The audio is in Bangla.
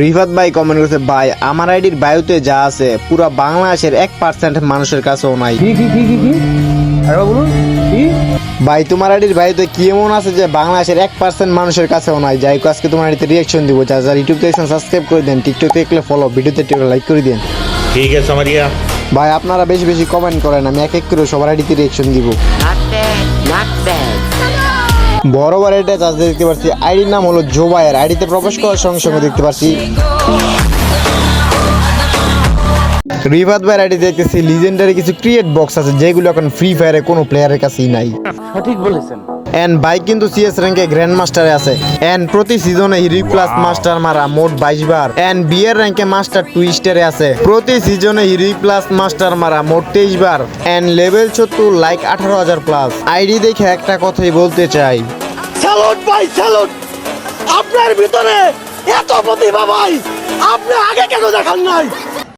রিফাত ভাই কমেন্ট করছে ভাই আমার আইডির বায়ুতে যা আছে পুরো বাংলাদেশের এক পার্সেন্ট মানুষের কাছেও নাই। ভাই তোমার আইডির বায়ুতে কি এমন আছে যে বাংলাদেশের এক পার্সেন্ট মানুষের কাছেও নাই? যাই আজকে তোমার আইডিতে রিয়াকশন দিব। যা যার ইউটিউব দেখছেন সাবস্ক্রাইব করে দেন টিকটক দেখলে ফলো ভিডিওতে একটু লাইক করে দেন। ঠিক আছে আমার ভাই আপনারা বেশি বেশি কমেন্ট করেন আমি এক এক করে সবার আইডিতে রিয়াকশন দিব। বড় বড় এটা চার্জ দেখতে পাচ্ছি আইডির নাম হলো জোবায়ের। আইডিতে প্রবেশ করার সঙ্গে সঙ্গে দেখতে পাচ্ছি রিভাত আইডি দেখতেছি। লিজেন্ডারি কিছু ক্রিয়েট বক্স আছে, যেগুলো এখন ফ্রি ফায়ারে কোনো প্লেয়ারের কাছেই নাই। সঠিক বলেছেন। এন্ড বাইক কিন্তু সিএস র্যাঙ্কে গ্র্যান্ড মাস্টারে আছে। এন্ড প্রতি সিজনে হিরি প্লাস মাস্টার মারা মোট বাইশ বার। এন্ড বিয়ের র্যাঙ্কে মাস্টার টুইস্টারে আছে। প্রতি সিজনে হিরি প্লাস মাস্টার মারা মোট তেইশ বার। এন্ড লেভেল সত্তর লাইক আঠারো হাজার প্লাস আইডি দেখে একটা কথাই বলতে চাই। স্যালুট ভাই স্যালুট আপনার ভিতরে এত প্রতিভা ভাই আপনি আগে কেন দেখান নাই?